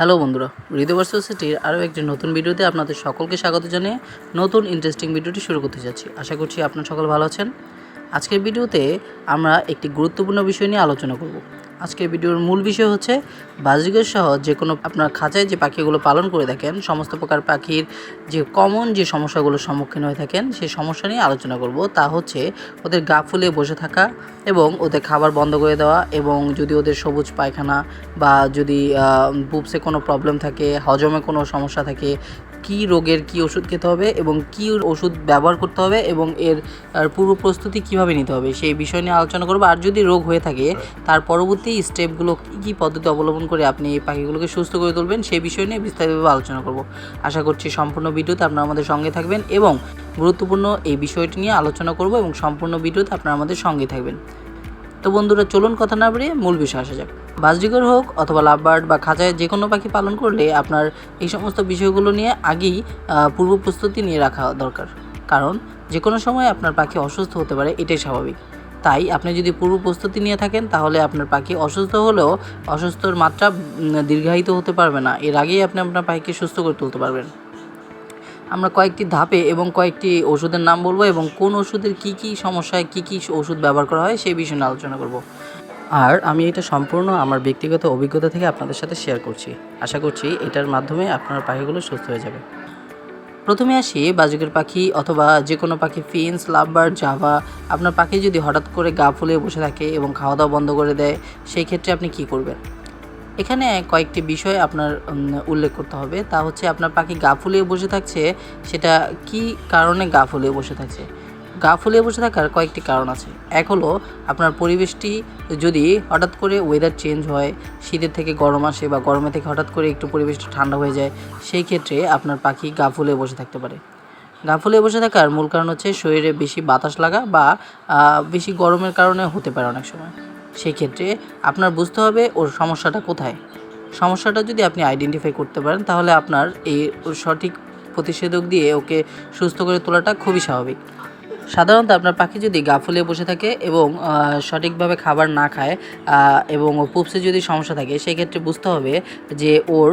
Hello বন্ধুরা হৃদয়বর্ষ সিটির আরও একটি নতুন ভিডিওতে আপনাদের সকলকে স্বাগত জানিয়ে নতুন ইন্টারেস্টিং ভিডিওটি শুরু করতে যাচ্ছি। আশা করছি আপনার সকল ভালো আছেন। আজকের ভিডিওতে আমরা একটি গুরুত্বপূর্ণ বিষয় নিয়ে আলোচনা করব। আজকের ভিডিওর মূল বিষয় হচ্ছে বাজিগর সহ যে কোনো আপনার খাঁচায় যে পাখিগুলো পালন করে থাকেন, সমস্ত প্রকার পাখির যে কমন যে সমস্যাগুলোর সম্মুখীন হয়ে থাকেন, সেই সমস্যা নিয়ে আলোচনা করব। তা হচ্ছে ওদের গা ফুলে বসে থাকা এবং ওদের খাবার বন্ধ করে দেওয়া এবং যদি ওদের সবুজ পায়খানা বা যদি বুপসে কোনো প্রবলেম থাকে, হজমে কোনো সমস্যা থাকে কি রোগের কি ওষুধ খেতে হবে এবং কি ওষুধ ব্যবহার করতে হবে এবং এর পূর্ব প্রস্তুতি কীভাবে নিতে হবে সেই বিষয় নিয়ে আলোচনা করব। আর যদি রোগ হয়ে থাকে তার পরবর্তী স্টেপগুলো কী কী পদ্ধতি অবলম্বন করে আপনি এই পাখিগুলোকে সুস্থ করে তুলবেন সেই বিষয় নিয়ে বিস্তারিতভাবে আলোচনা করব। আশা করছি সম্পূর্ণ ভিডিওতে আপনারা আমাদের সঙ্গে থাকবেন এবং গুরুত্বপূর্ণ এই বিষয়টি নিয়ে আলোচনা করব এবং সম্পূর্ণ ভিডিওতে আপনারা আমাদের সঙ্গে থাকবেন। তো বন্ধুরা, চলুন কথা না বাড়িয়ে মূল বিষয় আসা যাক। বাজরিগর হোক অথবা লাভবার্ড বা খাঁচায় যে কোনো পাখি পালন করলে আপনার এই সমস্ত বিষয়গুলো নিয়ে আগেই পূর্ব প্রস্তুতি নিয়ে রাখা দরকার। কারণ যে কোনো সময় আপনার পাখি অসুস্থ হতে পারে, এটাই স্বাভাবিক। তাই আপনি যদি পূর্ব প্রস্তুতি নিয়ে থাকেন, তাহলে আপনার পাখি অসুস্থ হলেও অসুস্থর মাত্রা দীর্ঘায়িত হতে পারবে না। এর আগেই আপনি আপনার পাখিকে সুস্থ করে তুলতে পারবেন। আমরা কয়েকটি ধাপে এবং কয়েকটি ওষুধের নাম বলব এবং কোন ওষুধের কি কি সমস্যায় কি কি ওষুধ ব্যবহার করা হয় সেই বিষয়ে আলোচনা করব। আর আমি এটা সম্পূর্ণ আমার ব্যক্তিগত অভিজ্ঞতা থেকে আপনাদের সাথে শেয়ার করছি। আশা করছি এটার মাধ্যমে আপনার পাখিগুলো সুস্থ হয়ে যাবে। প্রথমে আসি বাজুকের পাখি অথবা যে কোনো পাখি ফিন্স, লাভবার, জাভা। আপনার পাখি যদি হঠাৎ করে গা ফুলে বসে থাকে এবং খাওয়া দাওয়া বন্ধ করে দেয়, সেই ক্ষেত্রে আপনি কি করবেন? এখানে কয়েকটি বিষয় আপনার উল্লেখ করতে হবে। তা হচ্ছে আপনার পাখি গা ফুলিয়ে বসে থাকছে, সেটা কি কারণে গা ফুলিয়ে বসে থাকছে? গা ফুলিয়ে বসে থাকার কয়েকটি কারণ আছে। এক হলো, আপনার পরিবেশটি যদি হঠাৎ করে ওয়েদার চেঞ্জ হয়, শীতের থেকে গরম আসে বা গরমে থেকে হঠাৎ করে একটু পরিবেশটা ঠান্ডা হয়ে যায়, সেই ক্ষেত্রে আপনার পাখি গা ফুলিয়ে বসে থাকতে পারে। গা ফুলিয়ে বসে থাকার মূল কারণ হচ্ছে শরীরে বেশি বাতাস লাগা বা বেশি গরমের কারণে হতে পারে অনেক সময়। সেই ক্ষেত্রে আপনার বুঝতে হবে ওর সমস্যাটা কোথায়। সমস্যাটা যদি আপনি আইডেন্টিফাই করতে পারেন, তাহলে আপনার এই সঠিক প্রতিষেধক দিয়ে ওকে সুস্থ করে তোলাটা খুবই স্বাভাবিক। সাধারণত আপনার পাখি যদি গা ফুলিয়ে বসে থাকে এবং সঠিকভাবে খাবার না খায় এবং পুপসে যদি সমস্যা থাকে, সেক্ষেত্রে বুঝতে হবে যে ওর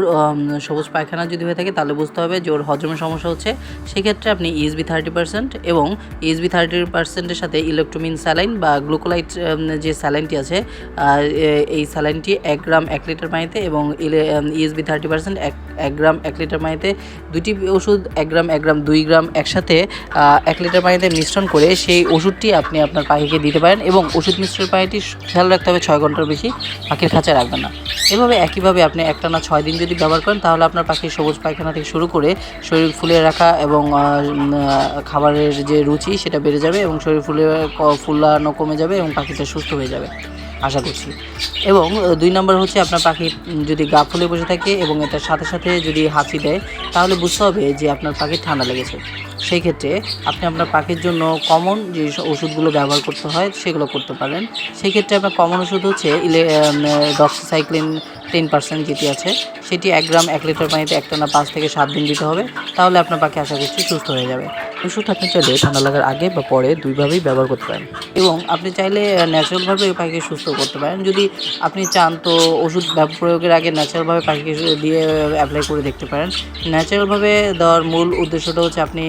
সবুজ পায়খানা যদি হয়ে থাকে, তাহলে বুঝতে হবে যে ওর হজমের সমস্যা হচ্ছে। সেক্ষেত্রে আপনি ইএসবি থার্টি পার্সেন্ট এবং ইএসবি থার্টি পার্সেন্টের সাথে ইলেকট্রোমিন স্যালাইন বা গ্লুকোলাইট যে স্যালাইনটি আছে এই স্যালাইনটি এক গ্রাম এক লিটার পানিতে এবং ইএসবি থার্টি পার্সেন্ট এক এক গ্রাম, এক লিটার পানিতে দুটি ওষুধ, এক গ্রাম এক গ্রাম, দুই গ্রাম একসাথে এক লিটার পানিতে মিশ্রণ করে সেই ওষুধটি আপনি আপনার পাখিকে দিতে পারেন এবং ওষুধ মিশ্রণ পানিটি খেয়াল রাখতে হবে ছয় ঘণ্টার বেশি পাখির খাঁচায় রাখবেন না। এভাবে একইভাবে আপনি একটা না ছয় দিন যদি ব্যবহার করেন, তাহলে আপনার পাখির সবুজ পায়খানা থেকে শুরু করে শরীর ফুলে রাখা এবং খাবারের যে রুচি, সেটা বেড়ে যাবে এবং শরীর ফুলে ফুলানো কমে যাবে এবং পাখিটা সুস্থ হয়ে যাবে। আশা করছি। এবং দুই নম্বর হচ্ছে আপনার পাখি যদি গা ফুলে বসে থাকে এবং এটার সাথে সাথে যদি হাঁচি দেয়, তাহলে বুঝতে হবে যে আপনার পাখির ঠান্ডা লেগেছে। সেই ক্ষেত্রে আপনি আপনার পাখির জন্য কমন যে ওষুধগুলো ব্যবহার করতে হয়, সেগুলো করতে পারেন। সেই ক্ষেত্রে আপনার কমন ওষুধ হচ্ছে ইলে ডক্সিসাইক্লিন টেন পার্সেন্ট যেটি আছে, সেটি এক গ্রাম এক লিটার পানিতে একটানা পাঁচ থেকে সাত দিন দিতে হবে। তাহলে আপনার পাখি আশা করছি সুস্থ হয়ে যাবে। ওষুধ আপনি চাইলে ঠান্ডা লাগার আগে বা পরে দুইভাবেই ব্যবহার করতে পারেন। এবং আপনি চাইলে ন্যাচারালভাবে পাখিকে সুস্থ করতে পারেন। যদি আপনি চান তো ওষুধ প্রয়োগের আগে ন্যাচারালভাবে পাখিকে দিয়ে অ্যাপ্লাই করে দেখতে পারেন। ন্যাচারালভাবে দেওয়ার মূল উদ্দেশ্যটা হচ্ছে আপনি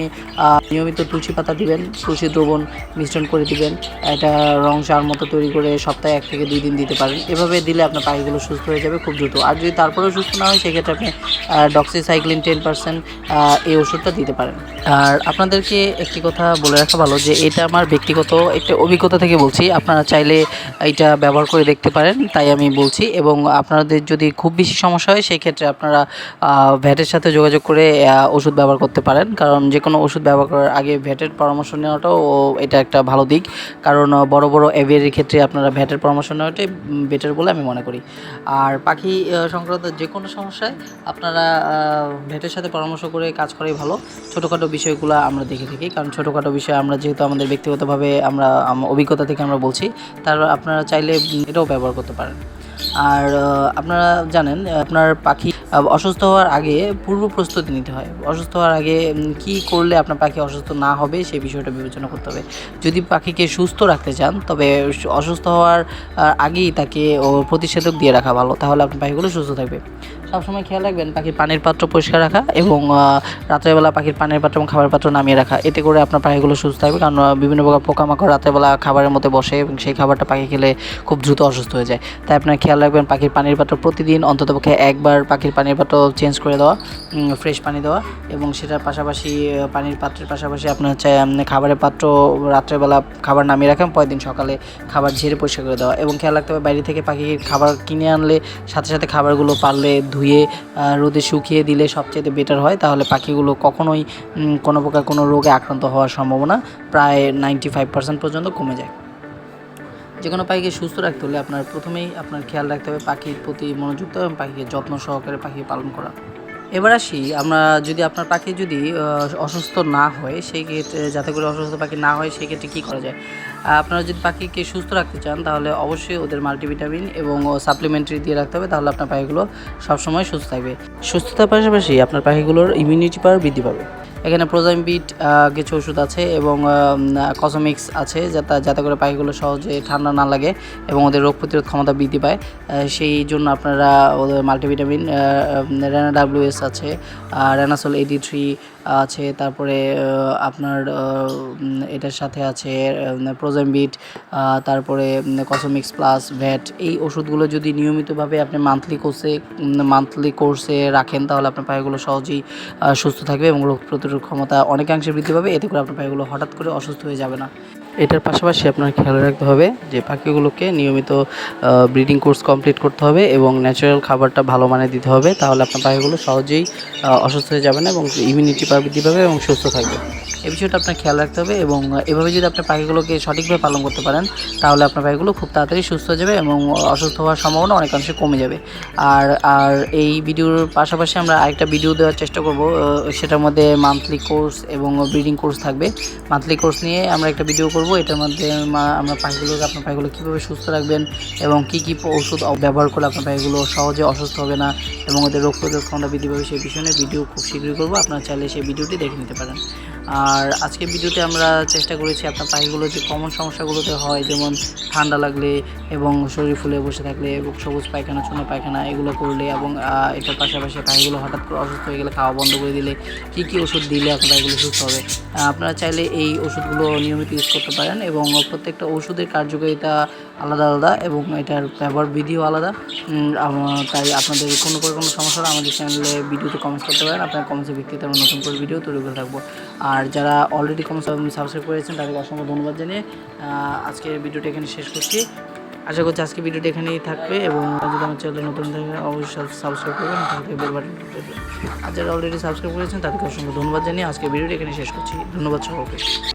নিয়মিত তুলসী পাতা দিবেন, তুলসী দ্রবণ মিশ্রণ করে দিবেন। এটা রং সার মতো তৈরি করে সপ্তাহে এক থেকে দুই দিন দিতে পারেন। এভাবে দিলে আপনার পাখিগুলো সুস্থ হয়ে যাবে খুব দ্রুত। আর যদি তারপরেও সুস্থ না হয়, সেক্ষেত্রে আপনি ডক্সিসাইক্লিন টেন পার্সেন্ট এই ওষুধটা দিতে পারেন। আর আপনাদেরকে একটি কথা বলে রাখা ভালো যে এটা আমার ব্যক্তিগত একটা অভিজ্ঞতা থেকে বলছি। আপনারা চাইলে এটা ব্যবহার করে দেখতে পারেন, তাই আমি বলছি। এবং আপনাদের যদি খুব বেশি সমস্যা হয় সেই ক্ষেত্রে আপনারা ভ্যাটের সাথে যোগাযোগ করে ওষুধ ব্যবহার করতে পারেন। কারণ যে কোনো ওষুধ ব্যবহার করার আগে ভ্যাটের পরামর্শ নেওয়াটাও এটা একটা ভালো দিক। কারণ বড় বড় এভিয়ারির ক্ষেত্রে আপনারা ভ্যাটের পরামর্শ নেওয়াটাই বেটার বলে আমি মনে করি। আর পাখি সংক্রান্ত যে কোনো সমস্যায় আপনারা ভ্যাটের সাথে পরামর্শ করে কাজ করাই ভালো। ছোটোখাটো বিষয়গুলো আমরা দেখে থাকি। কারণ ছোটোখাটো বিষয় আমরা যেহেতু আমাদের ব্যক্তিগতভাবে আমরা অভিজ্ঞতা থেকে আমরা বলছি, তার আপনারা চাইলে এটাও ব্যবহার করতে পারেন। আর আপনারা জানেন, আপনার পাখি অসুস্থ হওয়ার আগে পূর্ব প্রস্তুতি নিতে হয়। অসুস্থ হওয়ার আগে কি করলে আপনার পাখি অসুস্থ না হবে সেই বিষয়টা বিবেচনা করতে হবে। যদি পাখিকে সুস্থ রাখতে চান, তবে অসুস্থ হওয়ার আগেই তাকে প্রতিষেধক দিয়ে রাখা ভালো। তাহলে আপনার পাখিগুলো সুস্থ থাকবে। সবসময় খেয়াল রাখবেন পাখির পানির পাত্র পরিষ্কার রাখা এবং রাত্রেবেলা পাখির পানির পাত্র এবং খাবারের পাত্র নামিয়ে রাখা। এতে করে আপনার পাখিগুলো সুস্থ থাকবে কারণ বিভিন্ন প্রকার পোকামাকড় রাত্রেবেলা খাবারের মধ্যে বসে এবং সেই খাবারটা পাখি খেলে খুব দ্রুত অসুস্থ হয়ে যায়। তাই আপনার খেয়াল রাখবেন পাখির পানির পাত্র প্রতিদিন অন্ততপক্ষে একবার পাখির পানির পাত্র চেঞ্জ করে দেওয়া ফ্রেশ পানি দেওয়া এবং সেটার পাশাপাশি পানির পাত্রের পাশাপাশি আপনার হচ্ছে খাবারের পাত্র রাত্রেবেলা খাবার নামিয়ে রাখেন পরের দিন সকালে খাবার ঝেড়ে পরিষ্কার করে দেওয়া এবং খেয়াল রাখতে হবে বাইরে থেকে পাখি খাবার কিনে আনলে সাথে সাথে খাবারগুলো পারলে ধুয়ে রোদে শুকিয়ে দিলে সবচেয়ে বেটার হয়। তাহলে পাখিগুলো কখনোই কোনো প্রকার কোনো রোগে আক্রান্ত হওয়ার সম্ভাবনা প্রায় নাইনটি ফাইভ পার্সেন্ট পর্যন্ত কমে যায়। যে কোনো পাখিকে সুস্থ রাখতে হলে আপনার প্রথমেই আপনার খেয়াল রাখতে হবে পাখির প্রতি মনোযুক্ত এবং পাখিকে যত্ন সহকারে পাখি পালন করা। এবার আসি, আমরা যদি আপনার পাখি যদি অসুস্থ না হয়, সেই ক্ষেত্রে, যাতে করে অসুস্থ পাখি না হয়, সেই ক্ষেত্রে কী করা যায়? আপনারা যদি পাখিকে সুস্থ রাখতে চান, তাহলে অবশ্যই ওদের মাল্টিভিটামিন এবং সাপ্লিমেন্টারি দিয়ে রাখতে হবে, তাহলে আপনার পাখিগুলো সবসময় সুস্থ থাকবে। সুস্থতার পাশাপাশি আপনার পাখিগুলোর ইমিউনিটি পাওয়ার বৃদ্ধি পাবে। এখানে প্রোজাইমবিট কিছু ওষুধ আছে এবং কসমিক্স আছে, যাতে যাতে করে পাখিগুলো সহজে ঠান্ডা না লাগে এবং ওদের রোগ প্রতিরোধ ক্ষমতা বৃদ্ধি পায়। সেই জন্য আপনারা ওদের মাল্টিভিটামিন রেনা ডাব্লিউএস আছে রেনাসোল এইটি থ্রি আছে, তারপরে আপনার এটার সাথে আছে প্রোজেমবিট তারপরে কসমিক্স প্লাস ভ্যাট এই ওষুধগুলো যদি নিয়মিতভাবে আপনি মান্থলি কোর্সে মান্থলি কোর্সে রাখেন, তাহলে আপনার পায়েগুলো সহজেই সুস্থ থাকবে এবং রোগ প্রতিরোধ ক্ষমতা অনেকাংশে বৃদ্ধি পাবে। এতে করে আপনার পায়েগুলো হঠাৎ করে অসুস্থ হয়ে যাবে না। এটার পাশাপাশি আপনার খেয়াল রাখতে হবে যে পাখিগুলোকে নিয়মিত ব্রিডিং কোর্স কমপ্লিট করতে হবে এবং ন্যাচারাল খাবারটা ভালো মানে দিতে হবে। তাহলে আপনার পাখিগুলো সহজেই অসুস্থ হয়ে যাবে না এবং ইমিউনিটি বৃদ্ধি পাবে এবং সুস্থ থাকবে। এই বিষয়টা আপনার খেয়াল রাখতে হবে এবং এভাবে যদি আপনি পাখিগুলোকে সঠিকভাবে পালন করতে পারেন, তাহলে আপনার পাখিগুলো খুব তাড়াতাড়ি সুস্থ হয়ে যাবে এবং অসুস্থ হওয়ার সম্ভাবনা অনেকাংশে কমে যাবে। আর আর এই ভিডিওর পাশাপাশি আমরা আরেকটা ভিডিও দেওয়ার চেষ্টা করব সেটার মধ্যে মান্থলি কোর্স এবং ব্রিডিং কোর্স থাকবে। মান্থলি কোর্স নিয়ে আমরা একটা ভিডিও করব। এটার মধ্যে আমরা পাখিগুলোকে আপনার পাখিগুলো কীভাবে সুস্থ রাখবেন এবং কি কি ওষুধ ব্যবহার করলে আপনার পাখিগুলো সহজে অসুস্থ হবে না এবং ওদের রোগ প্রতিরোধ ক্ষমতা বৃদ্ধি পাবে সেই বিষয়ে ভিডিও খুব শীঘ্রই করব। আপনারা চাইলে সেই ভিডিওটি দেখে নিতে পারেন। আর আজকে ভিডিওতে আমরা চেষ্টা করেছি আপনার পাখিগুলো যে কমন সমস্যাগুলোতে হয়, যেমন ঠান্ডা লাগলে এবং শরীর ফুলে বসে থাকলে, এবং সবুজ পায়খানা, চুনো পায়খানা, এগুলো করলে এবং এটার পাশাপাশি পাখিগুলো হঠাৎ করে অসুস্থ হয়ে গেলে খাওয়া বন্ধ করে দিলে কী কী ওষুধ দিলে আপনার পাখিগুলো সুস্থ হবে? আপনারা চাইলে এই ওষুধগুলো নিয়মিত ইউজ করতে পারেন এবং প্রত্যেকটা ওষুধের কার্যকারিতা আলাদা আলাদা এবং এটার ব্যবহার বিধিও আলাদা। তাই আপনাদের কোনো করে কোনো সমস্যা আমাদের চ্যানেলে ভিডিওতে কমেন্টস করতে পারেন। আপনার কমেন্টসের ভিত্তিতে আমরা নতুন করে ভিডিও তৈরি করে থাকব। আর যারা অলরেডি কমেন্টস সাবস্ক্রাইব করেছেন, তাদেরকে অসংখ্য ধন্যবাদ জানিয়ে আজকের ভিডিওটা এখানে শেষ করছি। আশা করছি আজকে ভিডিওটি এখানেই থাকবে এবং যদি আমার চ্যানেলে নতুন থাকে অবশ্যই সাবস্ক্রাইব করবেন বাটন আর যারা অলরেডি সাবস্ক্রাইব করেছেন, তাদেরকে অসংখ্য ধন্যবাদ জানিয়ে আজকে ভিডিওটি এখানে শেষ করছি। ধন্যবাদ সকলকে